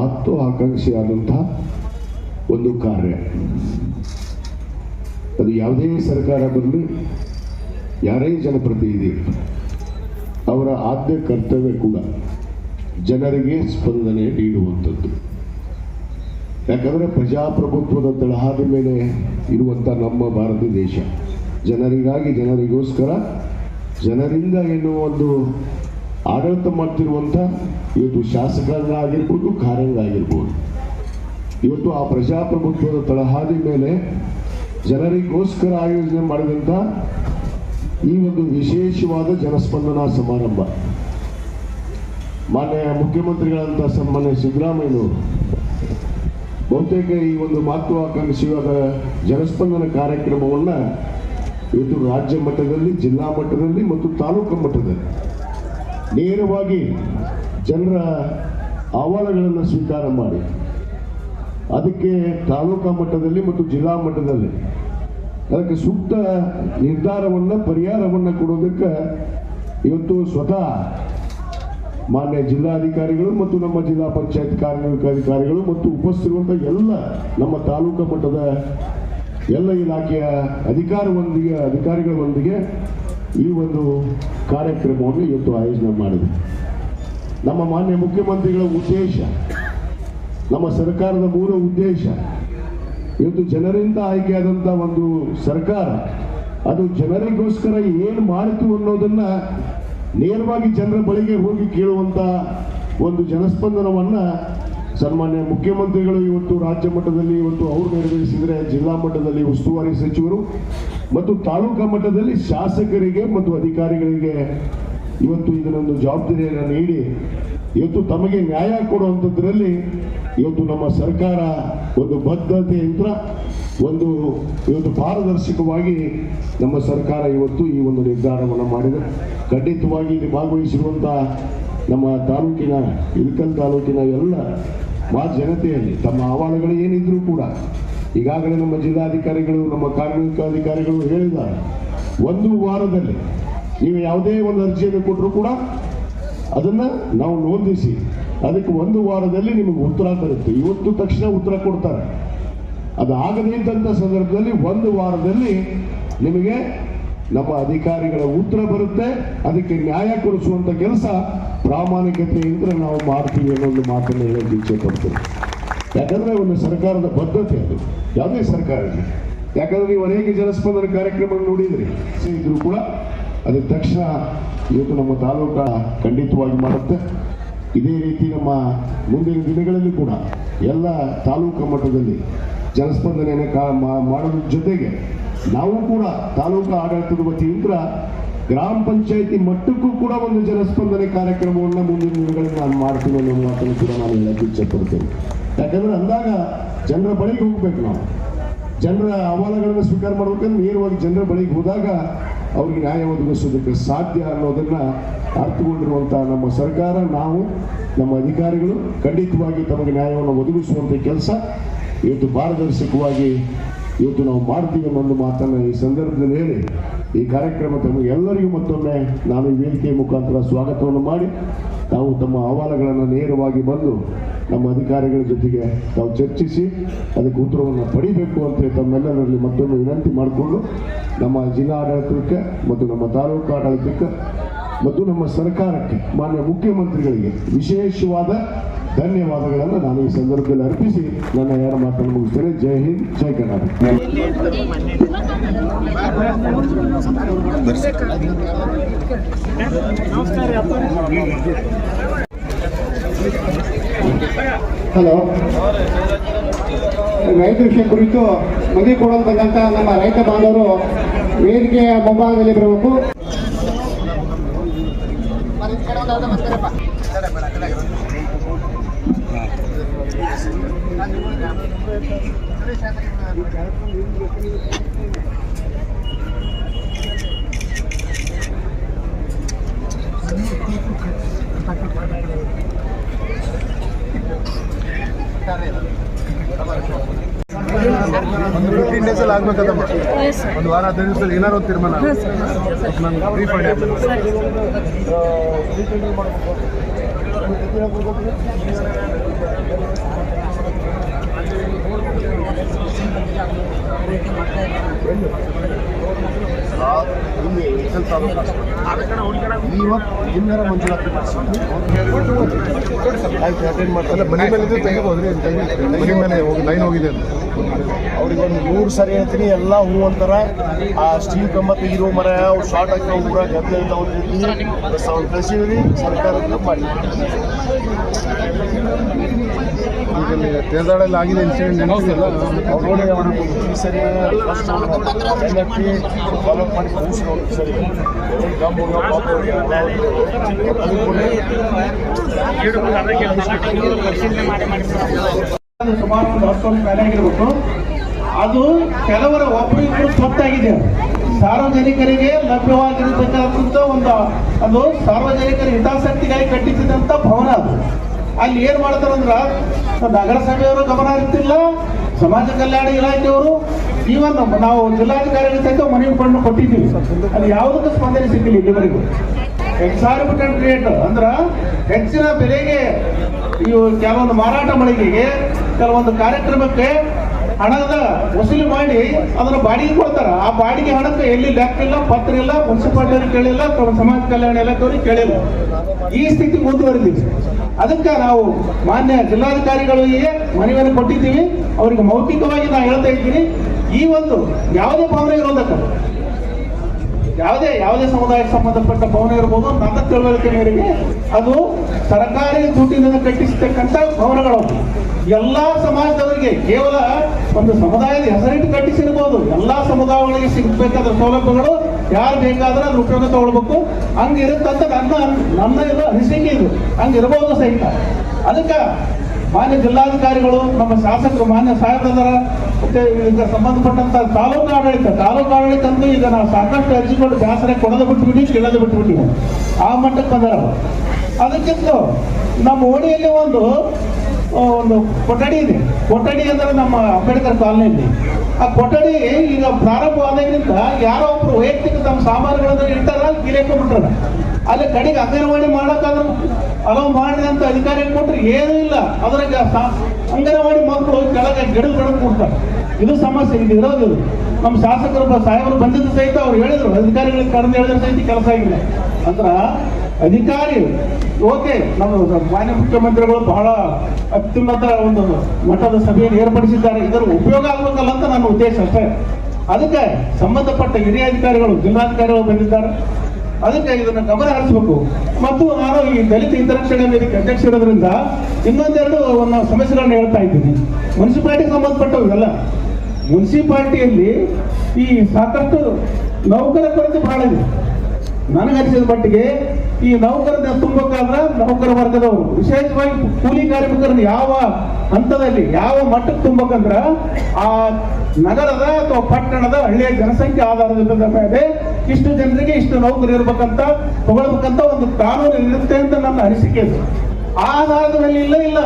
ಮಹತ್ವಾಕಾಂಕ್ಷಿಯಾದಂತಹ ಒಂದು ಕಾರ್ಯ. ಅದು ಯಾವುದೇ ಸರ್ಕಾರ ಬರಲಿ, ಯಾರೇ ಜನಪ್ರತಿನಿಧಿ ಅವರ ಆದ್ಯ ಕರ್ತವ್ಯ ಕೂಡ ಜನರಿಗೆ ಸ್ಪಂದನೆ ನೀಡುವಂಥದ್ದು. ಯಾಕಂದರೆ ಪ್ರಜಾಪ್ರಭುತ್ವದ ತಳಹಾದ ಮೇಲೆ ಇರುವಂಥ ನಮ್ಮ ಭಾರತ ದೇಶ, ಜನರಿಗಾಗಿ ಜನರಿಗೋಸ್ಕರ ಜನರಿಂದ ಎನ್ನುವ ಒಂದು ಆಡಳಿತ ಮಾಡ್ತಿರುವಂಥ ಇವತ್ತು ಶಾಸಕರಾಗಿರ್ಬೋದು ಕಾರ್ಯಗಳಾಗಿರ್ಬೋದು ಇವತ್ತು ಆ ಪ್ರಜಾಪ್ರಭುತ್ವದ ತಳಹಾದಿ ಮೇಲೆ ಜನರಿಗೋಸ್ಕರ ಆಯೋಜನೆ ಮಾಡಿದಂಥ ಈ ಒಂದು ವಿಶೇಷವಾದ ಜನಸ್ಪಂದನಾ ಸಮಾರಂಭ. ಮಾನ್ಯ ಮುಖ್ಯಮಂತ್ರಿಗಳಂತ ಸನ್ಮಾನ್ಯ ಸಿದ್ದರಾಮಯ್ಯನವರು, ಬಹುತೇಕ ಈ ಒಂದು ಮಹತ್ವಾಕಾಂಕ್ಷಿಯಾದ ಜನಸ್ಪಂದನ ಕಾರ್ಯಕ್ರಮವನ್ನು ಇವತ್ತು ರಾಜ್ಯ ಮಟ್ಟದಲ್ಲಿ, ಜಿಲ್ಲಾ ಮಟ್ಟದಲ್ಲಿ ಮತ್ತು ತಾಲೂಕು ಮಟ್ಟದಲ್ಲಿ ನೇರವಾಗಿ ಜನರ ಅಹವಾಲುಗಳನ್ನು ಸ್ವೀಕಾರ ಮಾಡಿ. ಅದಕ್ಕೆ ತಾಲೂಕಾ ಮಟ್ಟದಲ್ಲಿ ಮತ್ತು ಜಿಲ್ಲಾ ಮಟ್ಟದಲ್ಲಿ ಅದಕ್ಕೆ ಸೂಕ್ತ ನಿರ್ಧಾರವನ್ನು, ಪರಿಹಾರವನ್ನು ಕೊಡೋದಕ್ಕೆ ಇವತ್ತು ಸ್ವತಃ ಮಾನ್ಯ ಜಿಲ್ಲಾಧಿಕಾರಿಗಳು ಮತ್ತು ನಮ್ಮ ಜಿಲ್ಲಾ ಪಂಚಾಯತ್ ಕಾರ್ಯನಿರ್ವಹಣಾಧಿಕಾರಿಗಳು ಮತ್ತು ಉಪಸ್ಥಿತಿರುವಂಥ ಎಲ್ಲ ನಮ್ಮ ತಾಲೂಕಾ ಮಟ್ಟದ ಎಲ್ಲ ಇಲಾಖೆಯ ಅಧಿಕಾರವೊಂದಿಗೆ, ಅಧಿಕಾರಿಗಳೊಂದಿಗೆ ಈ ಒಂದು ಕಾರ್ಯಕ್ರಮವನ್ನು ಇವತ್ತು ಆಯೋಜನೆ ಮಾಡಿದೆ. ನಮ್ಮ ಮಾನ್ಯ ಮುಖ್ಯಮಂತ್ರಿಗಳ ಉದ್ದೇಶ, ನಮ್ಮ ಸರ್ಕಾರದ ಮೂಲ ಉದ್ದೇಶ, ಇವತ್ತು ಜನರಿಂದ ಆಯ್ಕೆಯಾದಂಥ ಒಂದು ಸರ್ಕಾರ, ಅದು ಜನರಿಗೋಸ್ಕರ ಏನು ಮಾಡಿತು ಅನ್ನೋದನ್ನ ನೇರವಾಗಿ ಜನರ ಬಳಿಗೆ ಹೋಗಿ ಕೇಳುವಂತ ಒಂದು ಜನಸ್ಪಂದನವನ್ನ ಸನ್ಮಾನ್ಯ ಮುಖ್ಯಮಂತ್ರಿಗಳು ಇವತ್ತು ರಾಜ್ಯ ಮಟ್ಟದಲ್ಲಿ, ಇವತ್ತು ಅವರು ನೆರವೇರಿಸಿದರೆ ಜಿಲ್ಲಾ ಮಟ್ಟದಲ್ಲಿ ಉಸ್ತುವಾರಿ ಸಚಿವರು ಮತ್ತು ತಾಲೂಕಾ ಮಟ್ಟದಲ್ಲಿ ಶಾಸಕರಿಗೆ ಮತ್ತು ಅಧಿಕಾರಿಗಳಿಗೆ ಇವತ್ತು ಇದನ್ನೊಂದು ಜವಾಬ್ದಾರಿಯನ್ನು ನೀಡಿ, ಇವತ್ತು ತಮಗೆ ನ್ಯಾಯ ಕೊಡುವಂಥದ್ರಲ್ಲಿ ಇವತ್ತು ನಮ್ಮ ಸರ್ಕಾರ ಒಂದು ಬದ್ಧತೆ ಯಂತ್ರ, ಒಂದು ಇವತ್ತು ಪಾರದರ್ಶಕವಾಗಿ ನಮ್ಮ ಸರ್ಕಾರ ಇವತ್ತು ಈ ಒಂದು ನಿರ್ಧಾರವನ್ನು ಮಾಡಿದೆ. ಖಂಡಿತವಾಗಿ ಇಲ್ಲಿ ಭಾಗವಹಿಸಿರುವಂಥ ನಮ್ಮ ತಾಲೂಕಿನ, ಇಳಕಲ್ ತಾಲೂಕಿನ ಎಲ್ಲ ಮಾ ಜನತೆಯಲ್ಲಿ ತಮ್ಮ ಅಹವಾಲುಗಳು ಏನಿದ್ರೂ ಕೂಡ ಈಗಾಗಲೇ ನಮ್ಮ ಜಿಲ್ಲಾಧಿಕಾರಿಗಳು, ನಮ್ಮ ಕಾರ್ಮಿಕ ಅಧಿಕಾರಿಗಳು ಹೇಳಿದ್ದಾರೆ ಒಂದು ವಾರದಲ್ಲಿ ನೀವು ಯಾವುದೇ ಒಂದು ಅರ್ಜಿಯನ್ನು ಕೊಟ್ಟರು ಕೂಡ ಅದನ್ನ ನಾವು ನೋಂದಿಸಿ, ಅದಕ್ಕೆ ಒಂದು ವಾರದಲ್ಲಿ ನಿಮಗೆ ಉತ್ತರ ಬರುತ್ತೆ ಇವತ್ತು ತಕ್ಷಣ ಉತ್ತರ ಕೊಡ್ತಾರೆ. ಅದು ಆಗದೇ ಇದ್ದಂಥ ಸಂದರ್ಭದಲ್ಲಿ ಒಂದು ವಾರದಲ್ಲಿ ನಿಮಗೆ ನಮ್ಮ ಅಧಿಕಾರಿಗಳ ಉತ್ತರ ಬರುತ್ತೆ. ಅದಕ್ಕೆ ನ್ಯಾಯ ಕೊಡಿಸುವಂಥ ಕೆಲಸ ಪ್ರಾಮಾಣಿಕತೆಯಿಂದ ನಾವು ಮಾಡ್ತೀವಿ ಅನ್ನೋ ಒಂದು ಮಾತನ್ನು ಹೇಳೋಕೆ ಇಚ್ಛೆ ಪಡ್ತೇನೆ. ಯಾಕಂದ್ರೆ ಒಂದು ಸರ್ಕಾರದ ಬದ್ಧತೆ ಅದು. ಯಾವುದೇ ಸರ್ಕಾರ ಯಾಕಂದ್ರೆ ನೀವು ಅನೇಕ ಜನಸ್ಪಂದನ ಕಾರ್ಯಕ್ರಮ ನೋಡಿದ್ರಿ. ಇದ್ರು ಕೂಡ ಅದಕ್ಕೆ ತಕ್ಷಣ ಇವತ್ತು ನಮ್ಮ ತಾಲೂಕ ಖಂಡಿತವಾಗಿ ಮಾಡುತ್ತೆ. ಇದೇ ರೀತಿ ನಮ್ಮ ಮುಂದಿನ ದಿನಗಳಲ್ಲಿ ಕೂಡ ಎಲ್ಲ ತಾಲೂಕು ಮಟ್ಟದಲ್ಲಿ ಜನಸ್ಪಂದನೆಯನ್ನು ಕಾ ಮಾಡೋದ್ರ ಜೊತೆಗೆ ನಾವು ಕೂಡ ತಾಲೂಕು ಆಡಳಿತದ ವತಿಯಿಂದ ಗ್ರಾಮ ಪಂಚಾಯತಿ ಮಟ್ಟಕ್ಕೂ ಕೂಡ ಒಂದು ಜನಸ್ಪಂದನೆ ಕಾರ್ಯಕ್ರಮವನ್ನು ಮುಂದಿನ ದಿನಗಳಲ್ಲಿ ನಾನು ಮಾಡ್ತೀನಿ ಅನ್ನೋ ಮಾತನ್ನು ಕೂಡ ನಾನು ಇಚ್ಛೆ ಪಡ್ತೇನೆ ಯಾಕಂದ್ರೆ ಅಂದಾಗ ಜನರ ಬಳಿಗೆ ಹೋಗ್ಬೇಕು ನಾವು. ಜನರ ಅಹವಾಲುಗಳನ್ನು ಸ್ವೀಕಾರ ಮಾಡ್ಬೇಕಂದ್ರೆ ನೇರವಾಗಿ ಜನರ ಬಳಿಗೆ ಹೋದಾಗ ಅವ್ರಿಗೆ ನ್ಯಾಯ ಒದಗಿಸೋದಕ್ಕೆ ಸಾಧ್ಯ ಅನ್ನೋದನ್ನ ಅರ್ಥಗೊಂಡಿರುವಂತಹ ನಮ್ಮ ಸರ್ಕಾರ, ನಾವು, ನಮ್ಮ ಅಧಿಕಾರಿಗಳು ಖಂಡಿತವಾಗಿ ತಮಗೆ ನ್ಯಾಯವನ್ನು ಒದಗಿಸುವಂಥ ಕೆಲಸ. ಇವತ್ತು ಪಾರದರ್ಶಕವಾಗಿ ಇವತ್ತು ನಾವು ಮಾಡ್ತೀವಿ ಅನ್ನೋ ಒಂದು ಮಾತನ್ನು ಈ ಸಂದರ್ಭದಲ್ಲಿ ಹೇಳಿ, ಈ ಕಾರ್ಯಕ್ರಮ ತಮಗೆ ಎಲ್ಲರಿಗೂ ಮತ್ತೊಮ್ಮೆ ನಾನು ಈ ವೇದಿಕೆಯ ಮುಖಾಂತರ ಸ್ವಾಗತವನ್ನು ಮಾಡಿ, ತಾವು ತಮ್ಮ ಅಹವಾಲುಗಳನ್ನು ನೇರವಾಗಿ ಬಂದು ನಮ್ಮ ಅಧಿಕಾರಿಗಳ ಜೊತೆಗೆ ತಾವು ಚರ್ಚಿಸಿ, ಅದಕ್ಕೆ ಉತ್ತರವನ್ನು ಪಡಿಬೇಕು ಅಂತ ತಮ್ಮೆಲ್ಲರಲ್ಲಿ ಮತ್ತೊಮ್ಮೆ ವಿನಂತಿ ಮಾಡಿಕೊಂಡು ನಮ್ಮ ಜಿಲ್ಲಾ ಆಡಳಿತಕ್ಕೆ ಮತ್ತು ನಮ್ಮ ತಾಲೂಕು ಆಡಳಿತಕ್ಕೆ ಮತ್ತು ನಮ್ಮ ಸರ್ಕಾರಕ್ಕೆ ಮಾನ್ಯ ಮುಖ್ಯಮಂತ್ರಿಗಳಿಗೆ ವಿಶೇಷವಾದ ಧನ್ಯವಾದಗಳನ್ನು ನಾನು ಈ ಸಂದರ್ಭದಲ್ಲಿ ಅರ್ಪಿಸಿ ನನ್ನ ಯಾರ ಮಾತನ್ನು ಮುಗಿಸ್ತೇನೆ. ಜೈ ಹಿಂದ್, ಜೈ ಕರ್ನಾಟಕ. ಹಲೋ ರೈತ ವಿಷಯ ಕುರಿತು ಮನವಿ ಕೊಡಲು ನಮ್ಮ ರೈತ ಬಾಂಧವರು, ವೇದಿಕೆಯ ಮುಂಭಾಗದಲ್ಲಿ ಬರಬೇಕು. Gracias. ಒಂದು ಫಿಫ್ಟೀನ್ ಡೇಸಲ್ಲಿ ಆಗ್ಬೇಕದಮ್ಮ ಒಂದು ವಾರ ಹದಿನೈದು ದಿವಸದಲ್ಲಿ ಏನಾರು ಒಂದು ತೀರ್ಮಾನ ನಾನು ರೀಫಂಡ್ ಆಗ್ಬೇಕು ತಾಲೂಕು ಆಸ್ಪತ್ರೆ ಇವತ್ತು ಇನ್ನರ ಅಟೆಂಡ್ ಮನೆ ಮೇಲೆ ಇದ್ರೆ ತೆಗಿಬೋದು ರೀ ತೆಗಿ- ಮನೆ ಮೇಲೆ ಹೋಗಿ ಲೈನ್ ಹೋಗಿದೆ ಅಂತ ಅವ್ರಿಗೆ ಒಂದು ಮೂರು ಸರಿ ಹೇಳ್ತೀನಿ ಎಲ್ಲ ಹೂ ಅಂತಾರ ಆ ಸ್ಟೀಲ್ ಕಂಬ ತೆಗಿರೋ ಮರ ಅವ್ರು ಶಾರ್ಟ್ ಆಗ್ತಾವ ಊರ ಗದ್ದೆ ಅಂತ ಅವ್ರು ಕಳಿಸಿದ್ರಿ ಸರ್ಕಾರದಿಂದ ಮಾಡಿ ಇಲ್ಲಿ ಆಗಿದೆ ಇನ್ಸಿಡೆಂಟ್ ನೆನಪಿಲ್ಲ ನೋಡಿ ಈ ಸರಿ ಮಾಡಿ ಈ ಸರಿ ಸುಮಾರು ಒಂದು ಹತ್ತು ವರ್ಷ ಮೇಲೆ ಆಗಿರ್ಬೇಕು. ಅದು ಕೆಲವರ ಒಬ್ಬರಿಗೂ ಸ್ವತ್ತಾಗಿದೆ ಸಾರ್ವಜನಿಕರಿಗೆ ಲಭ್ಯವಾಗಿರತಕ್ಕಂಥ ಒಂದು ಅದು ಸಾರ್ವಜನಿಕರ ಹಿತಾಸಕ್ತಿಗಾಗಿ ಕಟ್ಟಿಸಿದಂಥ ಭವನ ಅದು. ಅಲ್ಲಿ ಏನ್ ಮಾಡ್ತಾರಂದ್ರ ನಗರಸಭೆಯವರು ಗಮನ ಇರ್ತಿಲ್ಲ ಸಮಾಜ ಕಲ್ಯಾಣ ಇಲಾಖೆಯವರು ಈವನ್ ನಾವು ಜಿಲ್ಲಾಧಿಕಾರಿಗಳ ಸಹಿತ ಮನವಿ ಕೊಂಡು ಕೊಟ್ಟಿದ್ದೀವಿ. ಅದು ಯಾವುದಕ್ಕೂ ಸ್ಪಂದನೆ ಸಿಕ್ಕಿಲ್ಲ ಇಲ್ಲಿವರೆಗೂ. ಎಕ್ಸಾರ್ಬಿಟೆಂಟ್ ರೇಟ್ ಅಂದ್ರ ಹೆಚ್ಚಿನ ಬೆಲೆಗೆ ಇವು ಕೆಲವೊಂದು ಮಾರಾಟ ಮಳಿಗೆಗೆ ಕೆಲವೊಂದು ಕಾರ್ಯಕ್ರಮಕ್ಕೆ ಹಣದ ವಸೂಲಿ ಮಾಡಿ ಅದನ್ನ ಬಾಡಿಗೆ ಕೊಡ್ತಾರ. ಆ ಬಾಡಿಗೆ ಹಣಕ್ಕೆ ಎಲ್ಲಿ ಲೆಕ್ಕ ಇಲ್ಲ, ಪತ್ರ ಇಲ್ಲ, ಮುನ್ಸಿಪಾಲಿಟಿ ಕೇಳಿಲ್ಲ ಸಮಾಜ ಕಲ್ಯಾಣ ಇಲಾಖೆಯವ್ರಿಗೆ ಕೇಳಿಲ್ಲ. ಈ ಸ್ಥಿತಿ ಮುಂದುವರೆದಿದೆ. ಅದಕ್ಕೆ ನಾವು ಮಾನ್ಯ ಜಿಲ್ಲಾಧಿಕಾರಿಗಳಿಗೆ ಮನವಿಯನ್ನು ಕೊಟ್ಟಿದ್ದೀವಿ. ಅವರಿಗೆ ಮೌಖಿಕವಾಗಿ ನಾನು ಹೇಳ್ತಾ ಇದ್ದೀನಿ. ಈ ಒಂದು ಯಾವುದೇ ಭಾವನೆ ಇರೋದಕ್ಕ. ಯಾವುದೇ ಯಾವುದೇ ಸಮುದಾಯಕ್ಕೆ ಸಂಬಂಧಪಟ್ಟ ಭವನ ಇರ್ಬೋದು ನನ್ನ ತಿಳುವಳಿಕೆ ಮೇರೆಗೆ ಅದು ಸರ್ಕಾರಿ ದುಡ್ಡಿನಿಂದ ಕಟ್ಟಿಸತಕ್ಕಂಥ ಭವನಗಳು ಎಲ್ಲಾ ಸಮಾಜದವರಿಗೆ ಕೇವಲ ಒಂದು ಸಮುದಾಯದ ಹೆಸರಿಟ್ಟು ಕಟ್ಟಿಸಿರ್ಬೋದು. ಎಲ್ಲಾ ಸಮುದಾಯಗಳಿಗೆ ಸಿಗಬೇಕಾದ ಸೌಲಭ್ಯಗಳು ಯಾರು ಬೇಕಾದ್ರೆ ಅದ್ರ ಉಪಯೋಗ ತಗೊಳ್ಬೇಕು. ಹಂಗಿರುತ್ತಂತ ನನ್ನ ನನ್ನ ಇದು ಅನಿಸಿಕೆ ಇದು. ಹಂಗಿರ್ಬೋದು ಸಹಿತ. ಅದಕ್ಕೆ ಮಾನ್ಯ ಜಿಲ್ಲಾಧಿಕಾರಿಗಳು, ನಮ್ಮ ಶಾಸಕರು, ಮಾನ್ಯ ಸಾಹೇಬ್ರದರ ಮತ್ತೆ ಇದಕ್ಕೆ ಸಂಬಂಧಪಟ್ಟಂತ ತಾಲೂಕು ಆಡಳಿತ ತಾಲೂಕು ಆಡಳಿತ ಅಂತೂ ಈಗ ನಾವು ಸಾಕಷ್ಟು ಅರ್ಜಿಗಳು ಶಾಸನ ಕೊಡದ ಬಿಟ್ಬಿಟ್ಟು ಕೇಳದ ಬಿಟ್ಬಿಟ್ಟಿವಿ. ಆ ಮಟ್ಟಕ್ಕೆ ಬಂದಾರ. ಅದಕ್ಕಿಂತ ನಮ್ಮ ಓಣಿಯಲ್ಲಿ ಒಂದು ಒಂದು ಕೊಠಡಿ ಇದೆ. ಕೊಠಡಿ ಅಂದ್ರೆ ನಮ್ಮ ಅಂಬೇಡ್ಕರ್ ಕಾಲನಿಯಲ್ಲಿ. ಆ ಕೊಠಡಿ ಈಗ ಪ್ರಾರಂಭ ಪ್ರಾರಂಭವಾದಾಗಿನಿಂದ ಯಾರೋ ಒಬ್ರು ವೈಯಕ್ತಿಕ ತಮ್ಮ ಸಾಮಾನುಗಳನ್ನ ಇಡ್ತಾರ ಗಿಲೇಕೊಂಡ್ಬಿಟ್ರ ಅಲ್ಲಿ ಕಡೆಗೆ ಅಂಗನವಾಡಿ ಮಾಡಕ್ಕಾದ್ರೂ ಅಲೋ ಮಾಡಿದಂತ ಅಧಿಕಾರಿ ಕೊಟ್ಟರೆ ಏನೂ ಇಲ್ಲ. ಅದ್ರಾಗ ಅಂಗನವಾಡಿ ಮಕ್ಕಳು ಕೆಳಗೆ ಗಿಡಗಳನ್ನು ಗಿಡ ಕೊಡ್ತಾರೆ. ಇದು ಸಮಸ್ಯೆ, ಇದು ಇರೋದು. ನಮ್ಮ ಶಾಸಕರು ಸಾಹೇಬರು ಬಂದಿದ್ದು ಸಹಿತ ಅವ್ರು ಹೇಳಿದ್ರು. ಅಧಿಕಾರಿಗಳಿಗೆ ಕರೆದು ಹೇಳಿದ್ರು ಸಹಿತ ಕೆಲಸ ಆಗಿದೆ. ಅಂದ್ರ ಅಧಿಕಾರಿ, ಓಕೆ, ನಮ್ಮ ಮಾನ್ಯ ಮುಖ್ಯಮಂತ್ರಿಗಳು ಬಹಳ ಅತ್ಯುನ್ನತ ಒಂದು ಮಟ್ಟದ ಸಭೆಯನ್ನು ಏರ್ಪಡಿಸಿದ್ದಾರೆ. ಇದರ ಉಪಯೋಗ ಆಗ್ಬೇಕಲ್ಲ ಅಂತ ನನ್ನ ಉದ್ದೇಶ ಅಷ್ಟೇ. ಅದಕ್ಕೆ ಸಂಬಂಧಪಟ್ಟ ಹಿರಿಯ ಅಧಿಕಾರಿಗಳು, ಜಿಲ್ಲಾಧಿಕಾರಿಗಳು ಬಂದಿದ್ದಾರೆ. ಅದಕ್ಕೆ ಇದನ್ನು ಗಮನ ಹರಿಸಬೇಕು. ಮತ್ತು ನಾನು ಈ ದಲಿತ ಹಿತರಕ್ಷಣೆ ವೇದಿಕೆ ಅಧ್ಯಕ್ಷ ಇರೋದ್ರಿಂದ ಇನ್ನೊಂದೆರಡು ಒಂದು ಸಮಸ್ಯೆಗಳನ್ನ ಹೇಳ್ತಾ ಇದ್ದೀನಿ. ಮುನ್ಸಿಪಾಲಿಟಿಗೆ ಸಂಬಂಧಪಟ್ಟವು ಇವೆಲ್ಲ ಮುನ್ಸಿಪಾಲಿಟಿಯಲ್ಲಿ ಈ ಸಾಕಷ್ಟು ನೌಕರ ಕೊರತೆ ಬಹಳ ಇದೆ. ನನಗನಿಸಿದ ಮಟ್ಟಿಗೆ ಈ ನೌಕರದ ತುಂಬಕ್ಕಾದ್ರ ನೌಕರ ವರ್ಗದವರು, ವಿಶೇಷವಾಗಿ ಕೂಲಿ ಕಾರ್ಮಿಕರನ್ನ ಯಾವ ಹಂತದಲ್ಲಿ, ಯಾವ ಮಟ್ಟಕ್ಕೆ ತುಂಬಬೇಕಂದ್ರ ಆ ನಗರದ ಅಥವಾ ಪಟ್ಟಣದ ಹಳ್ಳಿಯ ಜನಸಂಖ್ಯೆ ಆಧಾರದ ಮೇಲೆ ಇಷ್ಟು ಜನರಿಗೆ ಇಷ್ಟು ನೌಕರಿ ಇರ್ಬೇಕಂತ ತಗೊಳ್ಬೇಕಂತ ಒಂದು ಕಾನೂನು ಇರುತ್ತೆ ಅಂತ ನನ್ನ ಅನಿಸಿಕೆ ಆಧಾರದ ಮೇಲೆ ಇಲ್ಲ ಇಲ್ಲ.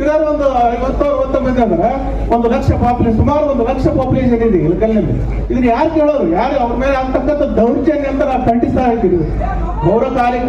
ಇರೋರು ಒಂದು ಐವತ್ತು ಅರವತ್ತು ಮಂದಿ ಅಂದ್ರೆ ಒಂದು ಲಕ್ಷ ಪಾಪ್ಯುಲೇಷನ್ ಸುಮಾರು ಒಂದು ಲಕ್ಷ ಪಾಪ್ಯುಲೇಷನ್ ಇದೆ ಇಳಕಲ್ನಲ್ಲಿ ಇದನ್ನ ಯಾರು ಕೇಳೋರು? ಯಾರು ಅವ್ರ ಮೇಲೆ ಆಗ್ತಕ್ಕಂಥ ದೌರ್ಜನ್ಯ ಅಂತ ನಾವು ಖಂಡಿಸ್ತಾ ಇದ್ದೀವಿ ಪೌರ ಕಾರ್ಮಿಕರ